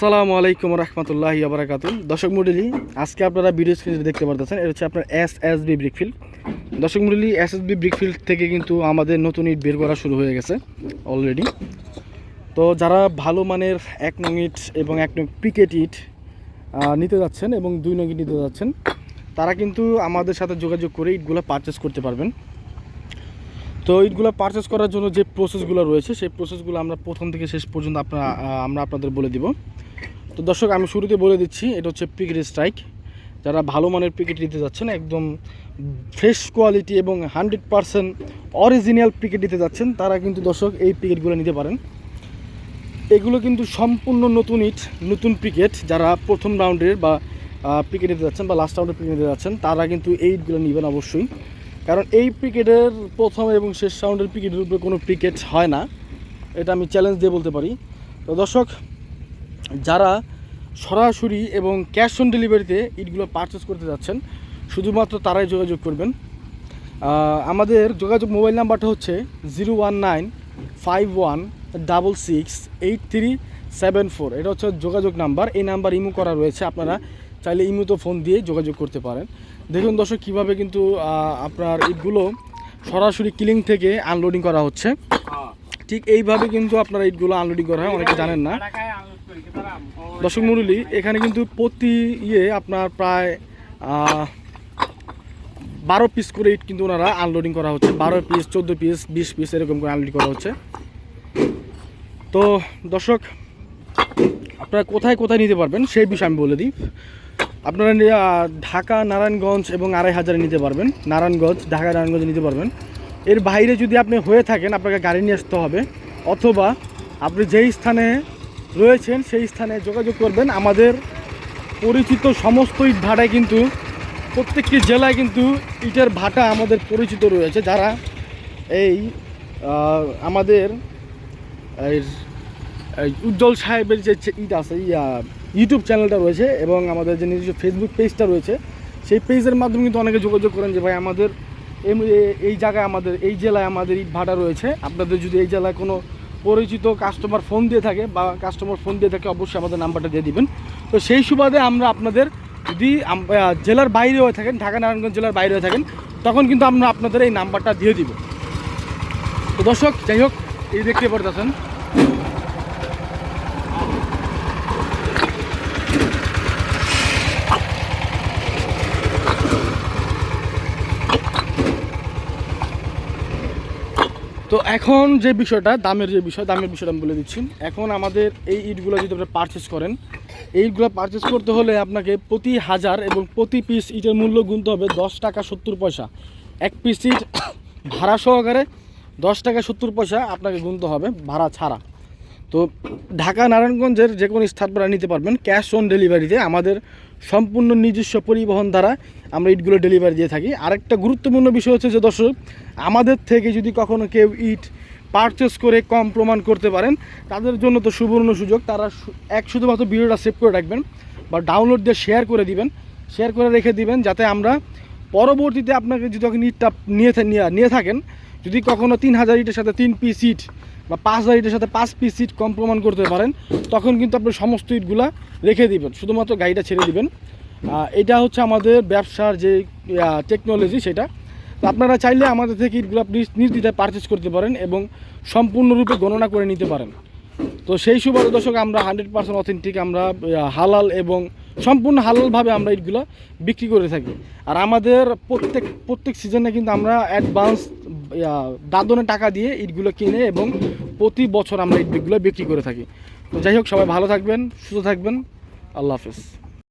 আসসালামু আলাইকুম রহমতুল্লাহ আবরাকাতু দর্শক মন্ডলী, আজকে আপনারা ভিডিও স্ক্রিনে দেখতে পারতেছেন, এটা হচ্ছে আপনার এস এস বি ব্রিকফিল্ড দর্শক মন্ডলী এস এস বি ব্রিকফিল্ড থেকে কিন্তু আমাদের নতুন ইট বের করা শুরু হয়ে গেছে অলরেডি তো যারা ভালো মানের এক নং ইট এবং এক নং পিকেট ইট নিতে যাচ্ছেন এবং দুই নং ইট নিতে যাচ্ছেন, তারা কিন্তু আমাদের সাথে যোগাযোগ করে ইটগুলো পারচেস করতে পারবেন। তো ইটগুলো পারচেস করার জন্য যে প্রসেসগুলো রয়েছে, সেই প্রসেসগুলো আমরা প্রথম থেকে শেষ পর্যন্ত আপনার আমরা আপনাদের বলে দিব। তো দর্শক, আমি শুরুতে বলে দিচ্ছি, এটা হচ্ছে পিকেট স্ট্রাইক যারা ভালো মানের পিকেট নিতে যাচ্ছেন, একদম ফ্রেশ কোয়ালিটি এবং হান্ড্রেড পারসেন্ট অরিজিনাল পিকেট নিতে যাচ্ছেন, তারা কিন্তু দর্শক এই পিকেটগুলো নিতে পারেন। এগুলো কিন্তু সম্পূর্ণ নতুন ইট, নতুন পিকেট যারা প্রথম রাউন্ডের বা পিকেট নিতে যাচ্ছেন বা লাস্ট রাউন্ডের পিকেট নিতে যাচ্ছেন, তারা কিন্তু এই ইটগুলো নেবেন অবশ্যই। কারণ এই ক্রিকেটের প্রথম এবং শেষ রাউন্ডের ক্রিকেটের উপরে কোনো ক্রিকেট হয় না। এটা আমি চ্যালেঞ্জ দিয়ে বলতে পারি। তো দর্শক, যারা সরাসরি এবং ক্যাশ অন ডেলিভারিতে ইটগুলো পারচেস করতে যাচ্ছেন, শুধুমাত্র তারাই যোগাযোগ করবেন। আমাদের যোগাযোগ মোবাইল নাম্বারটা হচ্ছে zero one nine five one double six eight three seven four এটা হচ্ছে যোগাযোগ নাম্বার। এই নাম্বার ইমো করা রয়েছে। আপনারা চাইলে ইমোতে ফোন দিয়ে যোগাযোগ করতে পারেন। দেখুন দর্শক, কীভাবে কিন্তু আপনার ইটগুলো সরাসরি কিলিং থেকে আনলোডিং করা হচ্ছে। ঠিক এইভাবে কিন্তু আপনার ইটগুলো আনলোডিং করা হয়, অনেকে জানেন না। দর্শক মুরলি এখানে কিন্তু প্রতি ইয়ে আপনার প্রায় বারো পিস করে ইট কিন্তু ওনারা আনলোডিং করা হচ্ছে। বারো পিস চোদ্দ পিস বিশ পিস এরকম করে আনলোডিং করা হচ্ছে। তো দর্শক, আপনারা কোথায় কোথায় নিতে পারবেন, সেই বিষয়ে আমি বলে দিই। আপনারা ঢাকা, নারায়ণগঞ্জ এবং আড়াই হাজারে নিতে পারবেন। নারায়ণগঞ্জ, ঢাকা, নারায়ণগঞ্জে নিতে পারবেন। এর বাইরে যদি আপনি হয়ে থাকেন, আপনাকে গাড়ি নিয়ে আসতে হবে। অথবা আপনি যেই স্থানে রয়েছেন, সেই স্থানে যোগাযোগ করবেন। আমাদের পরিচিত সমস্ত ইট ভাটায় কিন্তু, প্রত্যেকটি জেলায় কিন্তু ইটের ভাটা আমাদের পরিচিত রয়েছে। যারা এই আমাদের উজ্জ্বল সাহেবের যে ইট আছে, ইয়া ইউটিউব চ্যানেলটা রয়েছে এবং আমাদের যে নিজস্ব ফেসবুক পেজটা রয়েছে, সেই পেজের মাধ্যমে কিন্তু অনেকে যোগাযোগ করেন যে, ভাই, আমাদের এই- জায়গায় আমাদের, এই জেলায় আমাদের ইট ভাটা রয়েছে। আপনাদের যদি এই জেলায় কোনো পরিচিত কাস্টমার ফোন দিয়ে থাকে বা কাস্টমার ফোন দিয়ে থাকে, অবশ্যই আমাদের নাম্বারটা দিয়ে দিবেন। তো সেই সুবাদে আমরা আপনাদের যদি জেলার বাইরে হয়ে থাকেন, ঢাকা, নারায়ণগঞ্জ জেলার বাইরে হয়ে থাকেন, তখন কিন্তু আমরা আপনাদের এই নাম্বারটা দিয়ে দিব। তো দর্শক, যাই হোক, এই দেখতে পারতেছেন। তো এখন যে বিষয়টা, দামের যে বিষয়, দামের বিষয়টা আমি বলে দিচ্ছি। এখন আমাদের এই ইটগুলো যদি আপনি পারচেস করেন, এই ইটগুলো পারচেস করতে হলে আপনাকে প্রতি হাজার এবং প্রতি পিস ইটের মূল্য গুনতে হবে দশ টাকা সত্তর পয়সা। এক পিস ইট ভাড়া সহকারে দশ টাকা সত্তর পয়সা আপনাকে গুনতে হবে ভাড়া ছাড়া। তো ঢাকা, নারায়ণগঞ্জের যে কোনো স্থান আপনারা নিতে পারবেন। ক্যাশ অন ডেলিভারিতে আমাদের সম্পূর্ণ নিজস্ব পরিবহন দ্বারা আমরা ইটগুলো ডেলিভারি দিয়ে থাকি। আরেকটা গুরুত্বপূর্ণ বিষয় হচ্ছে যে, দর্শক, আমাদের থেকে যদি কখনো কেউ ইট পারচেস করে কম প্রমাণ করতে পারেন, তাদের জন্য তো সুবর্ণ সুযোগ। তারা এক শুধুমাত্র ভিডিওটা সেভ করে রাখবেন বা ডাউনলোড দিয়ে শেয়ার করে দিবেন। শেয়ার করে রেখে দিবেন যাতে আমরা পরবর্তীতে আপনাকে যদি তখন ইটটা নিয়ে নিয়ে- থাকেন, যদি কখনো তিন হাজার ইটের সাথে তিন পিস ইট বা পাঁচ হাজার ইটের সাথে পাঁচ পিস ইট কম প্রমাণ করতে পারেন, তখন কিন্তু আপনি সমস্ত ইটগুলা রেখে দিবেন, শুধুমাত্র গাড়িটা ছেড়ে দিবেন। এটা হচ্ছে আমাদের ব্যবসার যে টেকনোলজি সেটা। আপনারা চাইলে আমাদের থেকে ইটগুলো আপনি নির্দ্বিধায় পারচেস করতে পারেন এবং সম্পূর্ণরূপে গণনা করে নিতে পারেন। তো সেই সুবাদে দর্শক, আমরা হান্ড্রেড পার্সেন্ট অথেন্টিক আমরা হালাল এবং সম্পূর্ণ হালালভাবে আমরা ইটগুলো বিক্রি করে থাকি। আর আমাদের প্রত্যেক প্রত্যেক সিজনে কিন্তু আমরা অ্যাডভান্স দাদনে টাকা দিয়ে ইটগুলো কিনে এবং প্রতি বছর আমরা ইটগুলো বিক্রি করে থাকি। তো যাই হোক, সবাই ভালো থাকবেন, সুস্থ থাকবেন। আল্লাহ হাফেজ।